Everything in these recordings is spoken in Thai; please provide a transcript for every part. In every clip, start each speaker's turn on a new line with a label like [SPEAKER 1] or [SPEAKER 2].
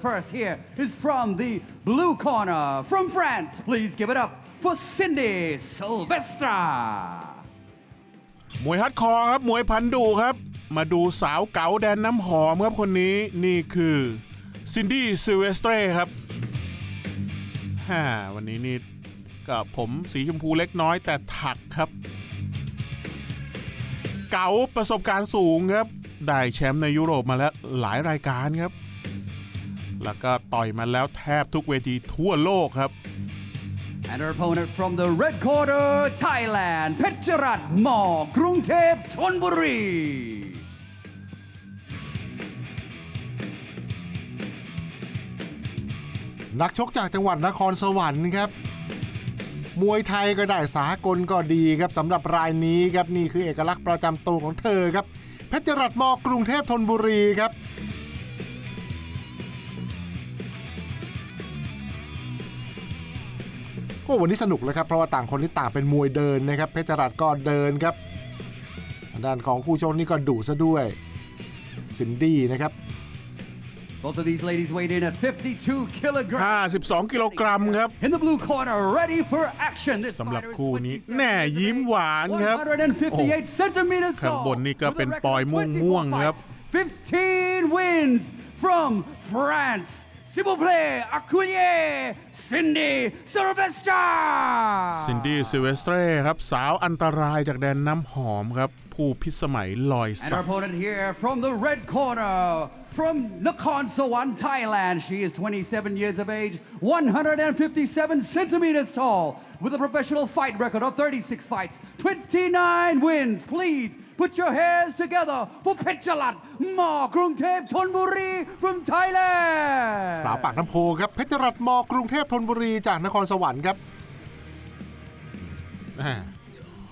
[SPEAKER 1] first here is from the blue corner from France. Please give it up for Cindy Silvestra.
[SPEAKER 2] มวยฮัดคอร์ครับมวยพันดุครับ มาดูสาวเก๋าแดนน้ำหอมครับคนนี้นี่คือซินดี้ซิเวสเตรครับฮ่าวันนี้นี่กับผมสีชมพูเล็กน้อยแต่ถักครับ เก๋าประสบการณ์สูงครับ ได้แชมป์ในยุโรปมาแล้วหลายรายการครับ แล้วก็ต่อยมาแล้วแทบทุกเวทีทั่วโลกครับ
[SPEAKER 1] And her opponent from the red corner, Thailand, Pecharat Mo, Krungtep Chonburi.
[SPEAKER 3] นักชกจากจังหวัดนครสวรรค์ครับ มวยไทยก็ได้สากลก็ดีครับสำหรับรายนี้ครับนี่คือเอกลักษณ์ประจำตัวของเธอครับเพชรรัตน์มกรุงเทพธนบุรีครับ อ้วันนี้สนุกเลยครับเพราะว่าต่างคนที่ต่างเป็นมวยเดินนะครับเพชรรัตน์ก็เดินครับทางด้านของคู่ชกนี่ก็ดุซะด้วยซินดี้นะครับ
[SPEAKER 1] Both of these ladies weighed in at 52 kilograms.
[SPEAKER 2] 52 กิโลกรัมครับ
[SPEAKER 1] In the blue corner, ready for action. This
[SPEAKER 2] สำหรับ
[SPEAKER 1] fighter is
[SPEAKER 2] คู่นี้
[SPEAKER 1] 27
[SPEAKER 2] แน่ยิ้มหวานครับ
[SPEAKER 1] 158 centimeters
[SPEAKER 2] ข้าง
[SPEAKER 1] tall.
[SPEAKER 2] บนนี่ก็
[SPEAKER 1] with a
[SPEAKER 2] เป็น
[SPEAKER 1] record
[SPEAKER 2] ปอย
[SPEAKER 1] of
[SPEAKER 2] ม่วงๆ
[SPEAKER 1] 24
[SPEAKER 2] ครับ
[SPEAKER 1] fights, 15 wins from France. S'il vous plaît, accueillez Cindy Sylvester.
[SPEAKER 2] ซินดี้ซิเวสเตรครับ สาวอันตรายจากแดนน้ำหอมครับ ผู้พิสมัยลอย
[SPEAKER 1] And
[SPEAKER 2] สั
[SPEAKER 1] our
[SPEAKER 2] ก
[SPEAKER 1] opponent here from the red corner, from Nakhon Sawan, Thailand. She is 27 years of age, 157 centimeters tall, with a professional fight record of 36 fights, 29 wins. Please put your hands together for Pechalat Ma Krungtep Thonburi from Thailand.
[SPEAKER 3] สาวปากน้ำโพครับเพชรรัตน์มกรุงเทพธนบุรีจากนครสวรรค์ครับ
[SPEAKER 2] อ่า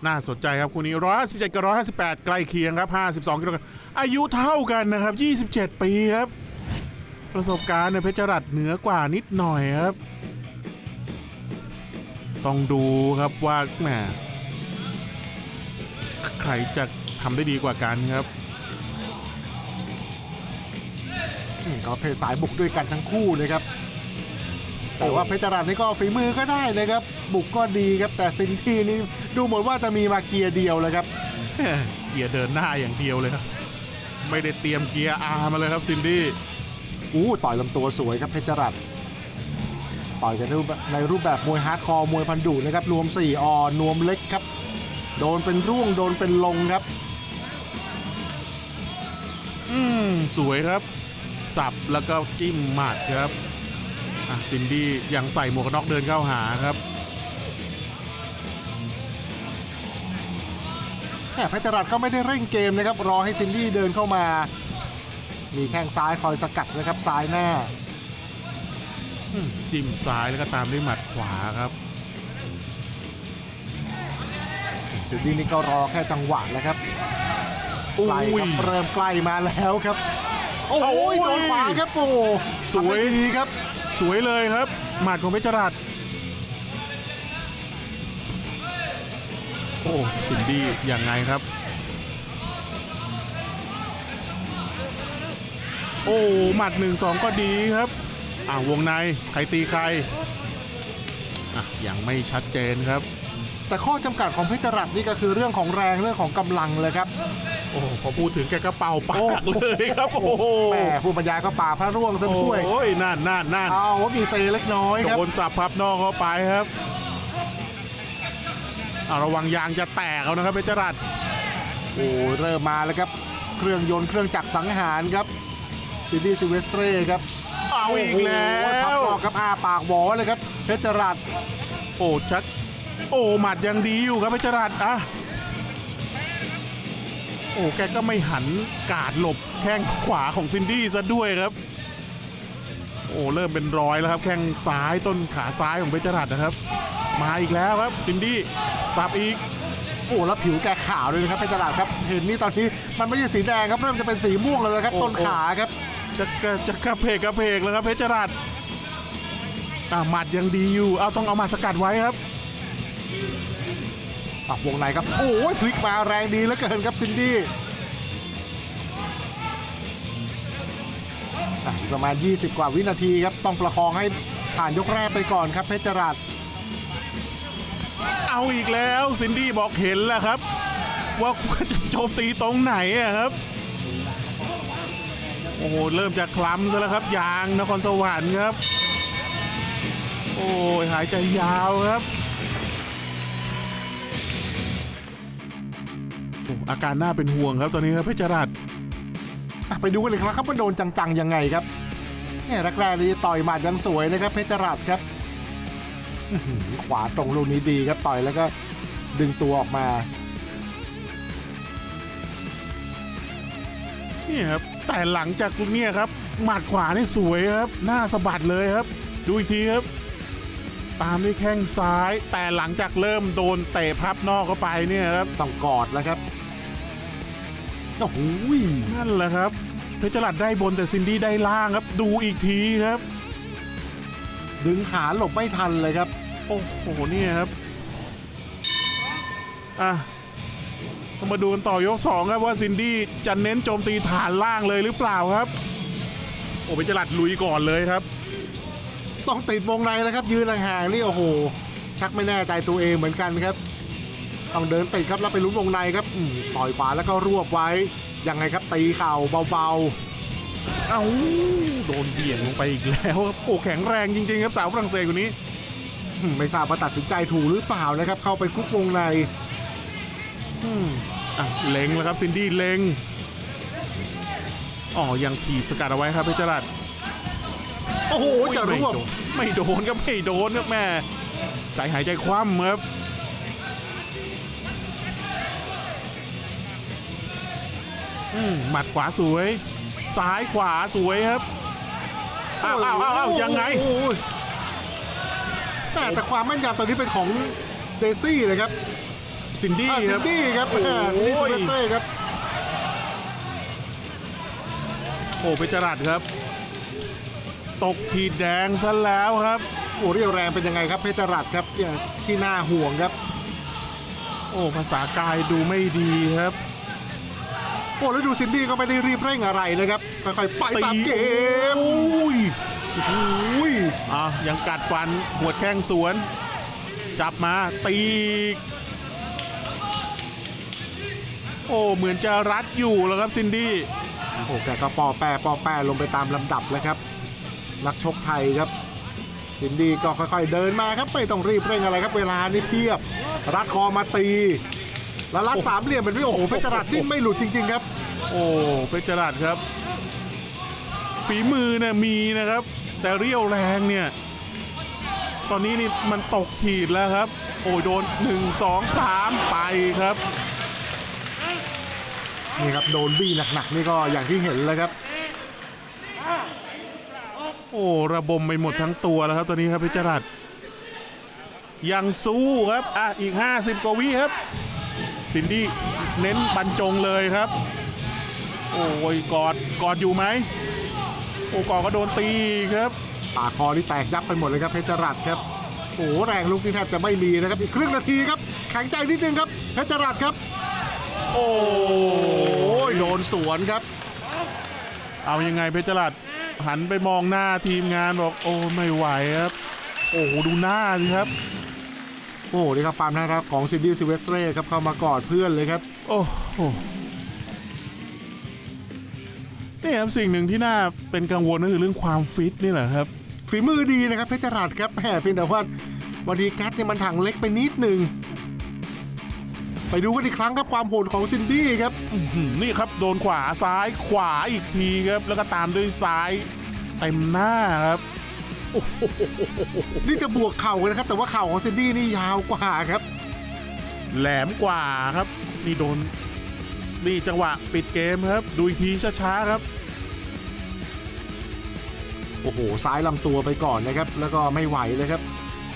[SPEAKER 2] น่าสนใจครับคู่นี้157กับ158ใกล้เคียงครับ52กิโลกรัมอายุเท่ากันนะครับ27ปีครับ ประสบการณ์ในยเพชรรัตเหนือกว่านิดหน่อยครับ ต้องดูครับว่าแหมใครจะทำได้ดีกว่ากันครับ
[SPEAKER 3] อืมก็เพศสายบุกด้วยกันทั้งคู่นะครับ แต่ว่าเพชรรัตน์นี่ก็ฝีมือก็ได้เลยครับ บุกก็ดีครับ แต่ซินที่นี่ดูเหมือนว่าจะมีมาเกียร์เดียวเลยครับ
[SPEAKER 2] เกียร์เดินหน้าอย่างเดียวเลยครับ ไม่ได้เตรียมเกียร์อาร์มาเลยครับซินดี้
[SPEAKER 3] อู้ต่อยลำตัวสวยครับเพชรรัตน์ต่อยกันในรูปในรูปแบบมวยฮาร์ดคอร์มวยพันดุนะครับ รวม 4ออนวมเล็กครับ โดนเป็นร่วงโดนเป็นลงครับ
[SPEAKER 2] อืมสวยครับ สับแล้วก็จิ้มหมัดครับอะ ซินดี้ยังใส่หมวกกันน็อกเดินเข้าหาครับ
[SPEAKER 3] แหมเพชรรัตน์ก็ไม่ได้เร่งเกมนะครับ รอให้ซินดี้เดินเข้ามา มีแข้งซ้ายคอยสกัดนะครับซ้ายหน้า
[SPEAKER 2] จิ้มซ้ายแล้วก็ตามด้วยหมัดขวาครับ
[SPEAKER 3] ซินดี้นี่ก็รอแค่จังหวะแล้วครับ
[SPEAKER 2] อุ้
[SPEAKER 3] ใกล้
[SPEAKER 2] ย
[SPEAKER 3] ครับเริ่มใกล้มาแล้วครับ โอ้
[SPEAKER 2] โอ้
[SPEAKER 3] โห
[SPEAKER 2] ย
[SPEAKER 3] โดนขวาครับโอ้
[SPEAKER 2] สวย
[SPEAKER 3] ทำได้ดีครับ
[SPEAKER 2] สวยเลยครับ หมัดของเพชรรัตโอ้ซินดี้ยังไงครับ โอ้หมัดหนึ่งสองก็ดีครับ อ่าวงใน ใครตีใครอะยังไม่ชัดเจนครับ
[SPEAKER 3] แต่ข้อจำกัดของเพชรรัตน์นี่ก็คือเรื่องของแรงเรื่องของกำลังเลยครับ
[SPEAKER 2] โอ้พอพูดถึงแกก็เป่าปากเลยครับโอ้โห
[SPEAKER 3] แหมผู้บรรยายก็ป่าพระร่วงซะด้วย
[SPEAKER 2] โอ้ยนั่นนั่นนั่น
[SPEAKER 3] เอาว่ามีเซเล็กน้อยครับ
[SPEAKER 2] โดนสับพับนอกเข้าไปครับอะระวังยางจะแตกเอานะครับเพชรรัตน์
[SPEAKER 3] โอ้เริ่มมาแล้วครับ เครื่องยนต์เครื่องจักรสังหารครับซินดี้ซิเวสเตรครับ
[SPEAKER 2] เอาอีกแล้
[SPEAKER 3] โอ้โหพับ
[SPEAKER 2] ว
[SPEAKER 3] นอกครับอ้าปากหวอเลยครับเพชรรัตน์
[SPEAKER 2] โอ้ชัด โอ้หมัดยังดีอยู่ครับเพชรรัตน์อะโอ้แกก็ไม่หันกาดหลบแข้งขวาของซินดี้ซะด้วยครับ โอ้เริ่มเป็นรอยแล้วครับ แข้งซ้ายต้นขาซ้ายของเพชรรัตน์นะครับ มาอีกแล้วครับซินดี้สับอีก
[SPEAKER 3] โอ้แล้วผิวแกขาวเลยนะครับเพชรรัตน์ครับ เห็นนี่ตอนนี้มันไม่ใช่สีแดงครับเริ่มจะเป็นสีม่วงแล้วครับ
[SPEAKER 2] โอ้
[SPEAKER 3] ต้นขาครับ
[SPEAKER 2] จะกระจะกระเพกกระเพกแล้วครับเพชรรัตน์อะหมัดยังดีอยู่เอาต้องเอามาสกัดไว้ครับ
[SPEAKER 3] ปักวงในครับ โอ้ยพลิกมาแรงดีเหลือเกินครับซินดี้อะอีกประมาณ 20 กว่าวินาทีครับ ต้องประคองให้ผ่านยกแรกไปก่อนครับเพชรรัส
[SPEAKER 2] เอาอีกแล้วซินดี้บอกเห็นแล้วครับ ว่าควรจะโจมตีตรงไหนอะครับ โอ้โห เริ่มจะคล้ำซะแล้วครับ ยางนครสวรรค์ครับ โอ้ยหายใจยาวครับ อาการน่าเป็นห่วงครับตอนนี้ครับเพชรรัตน์
[SPEAKER 3] ไปดูกันอีกครับว่าโดนจังๆยังไงครับเนี่ยแรกๆนี่ต่อยหมัดยังสวยนะครับ เพชรรัสครับขวาตรงลูกนี้ดีครับต่อยแล้วก็ดึงตัวออกมา
[SPEAKER 2] นี่ครับแต่หลังจากเนี่ยครับหมัดขวานี่สวยครับ หน้าสะบัดเลยครับ ดูอีกทีครับ ตามด้วยแข้งซ้าย แต่หลังจากเริ่มโดนเตะพับนอกเข้าไปเนี่ยครับ
[SPEAKER 3] ต้องกอดแล้วครับโอ้โห
[SPEAKER 2] นั่นแหละครับเพชรลัดได้บนแต่ซินดี้ได้ล่างครับ ดูอีกทีครับ
[SPEAKER 3] ดึงขาหลบไม่ทันเลยครับ
[SPEAKER 2] โอ้โหเนี่ยครับอะเรามาดูกันต่อยกสองครับว่าซินดี้จะเน้นโจมตีฐานล่างเลยหรือเปล่าครับ โอ้เพชรลัดลุยก่อนเลยครับ
[SPEAKER 3] ต้องติดวงในแล้วครับ ยืนห่างๆนี่โอ้โห ชักไม่แน่ใจตัวเองเหมือนกันครับ ต้องเดินติดครับแล้วไปลุ้นวงในครับอืมต่อยขวาแล้วก็รวบไว้ยังไงครับตีเข่าเบา
[SPEAKER 2] เอ้าโดนเบี่ยงลงไปอีกแล้วครับโอ้แข็งแรงจริงๆครับสาวฝรั่งเศสคนนี้
[SPEAKER 3] ๆอืมไม่ทราบว่าตัดสินใจถูกหรือเปล่านะครับ เข้าไปคุกวงใน
[SPEAKER 2] อืมอะเล็งแล้วครับซินดี้เล็งอ๋อยังถีบสกัดเอาไว้ครับเพชรลัด
[SPEAKER 3] โอ้โหจะรวบ
[SPEAKER 2] ไม่โดนครับไม่โดนครับแม่ใจหายใจคว่ำครับอืมหมัดขวาสวย ซ้ายขวาสวยครับอ้าวอ้าวอ้าวอ้าวยังไง
[SPEAKER 3] โอ้ยแต่แต่ความแม่นยำตอนนี้เป็นของเดซี่เลยครับ
[SPEAKER 2] ซินดี้
[SPEAKER 3] อ่า
[SPEAKER 2] ค
[SPEAKER 3] ซิ
[SPEAKER 2] รับ
[SPEAKER 3] นดี้ครับ
[SPEAKER 2] โอ้โห
[SPEAKER 3] อ่าซินดี้ซูเปอร์เซ่ครับ
[SPEAKER 2] โอ้เพชรรัตน์ครับ ตกขีดแดงซะแล้วครับ
[SPEAKER 3] โอ้เรียวแรงเป็นยังไงครับเพชรรัตน์ครับเนี่ยที่น่าห่วงครับ
[SPEAKER 2] โอ้ภาษากายดูไม่ดีครับ
[SPEAKER 3] โอ้แล้วดูซินดี้ก็ไม่ได้รีบเร่งอะไรนะครับค่อยๆไปตามเกม
[SPEAKER 2] โอ้ย
[SPEAKER 3] โอ้โห
[SPEAKER 2] อะยังกัดฟันหัวดแข้งสวน จับมาตีอีกโอ้เหมือนจะรัดอยู่แล้วครับซินดี้
[SPEAKER 3] โอ้โหแกก็ปอแปรปอแปรลงไปตามลำดับแล้วครับ นักชกไทยครับซินดี้ก็ค่อยๆ เดินมาครับไม่ต้องรีบเร่งอะไรครับเวลานี่เพียบ รัดคอมาตี แล้วรัดสามเหลี่ยมเป็นพี่โอ้โหเพชรรัตน์นี่ไม่หลุดจริง ๆ ครับ
[SPEAKER 2] โอ้เพชรรัตน์ครับ ฝีมือเนี่ยมีนะครับ แต่เรี่ยวแรงเนี่ย ตอนนี้นี่มันตกขีดแล้วครับ โอ้ยโดน1 2 3ไปครับ
[SPEAKER 3] นี่ครับโดนบี้หนักๆนี่ก็อย่างที่เห็นเลยครับ
[SPEAKER 2] โอ้ระบมไปหมดทั้งตัวแล้วครับตอนนี้ครับเพชรรัตน์ยังสู้ครับอะอีก 50 กว่าวิครับ ซินดี้เน้นบรรจงเลยครับ โอ้ยกอดกอดอยู่ไหมโอ้กอดก็โดนตีครับ
[SPEAKER 3] ปากคอนี่แตกยับไปหมดเลยครับเพชรรัตน์ครับโอ้โหแรงลุกนี่แทบจะไม่มีนะครับ อีกครึ่งนาทีครับแข็งใจนิดนึงครับเพชรรัตน์ครับ
[SPEAKER 2] โอ้
[SPEAKER 3] โอ้ยโดนสวนครับ
[SPEAKER 2] เอายังไงเพชรรัตน์ หันไปมองหน้าทีมงานบอกโอ้ไม่ไหวครับ โอ้โหดูหน้าสิครับ
[SPEAKER 3] โอ้โหนี่ครับความน่ารักของซินดี้ซิเวสเตรครับเข้ามากอดเพื่อนเลยครับ
[SPEAKER 2] โอ้โหนี่ครับสิ่งหนึ่งที่น่าเป็นกังวลก็คือเรื่องความฟิตนี่แหละครับ
[SPEAKER 3] ฝีมือดีนะครับเพชรรัตน์ครับแหมเพียงแต่ว่าบางทีแก๊สเนี่ยมันถังเล็กไปนิดหนึ่ง ไปดูกันอีกครั้งครับความโหดของซินดี้ครับ
[SPEAKER 2] อื้อหือนี่ครับโดนขวาซ้ายขวาอีกทีครับ แล้วก็ตามด้วยซ้ายเต็มหน้าครับ
[SPEAKER 3] นี่จะบวกเข่ากันนะครับ แต่ว่าเข่าของซินดี้นี่ยาวกว่าครับ
[SPEAKER 2] แหลมกว่าครับ นี่โดน นี่จังหวะปิดเกมครับ ดูอีกทีช้าๆครับ
[SPEAKER 3] โอ้โห ซ้ายลำตัวไปก่อนนะครับ แล้วก็ไม่ไหวเลยครับ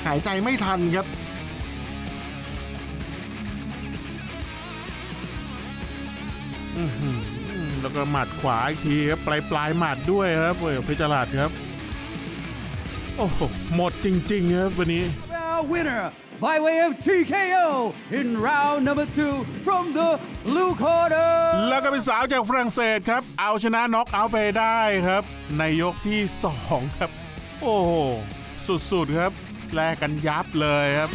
[SPEAKER 3] หายใจไม่ทันครับ
[SPEAKER 2] อื้อหือแล้วก็หมัดขวาอีกทีครับปลายปลายหมัดด้วยครับเว้ยเพชรลาดครับ โอ้โหหมดจริง ๆ ครับวันนี้
[SPEAKER 1] Well, winner by way of TKO in round number two from the blue corner.
[SPEAKER 2] แล้วก็เป็นสาวจากฝรั่งเศสครับ เอาชนะน็อกเอาท์ไปได้ครับ ในยกที่ 2 ครับ โอ้โห สุด ๆ ครับแลกกันยับเลยครับ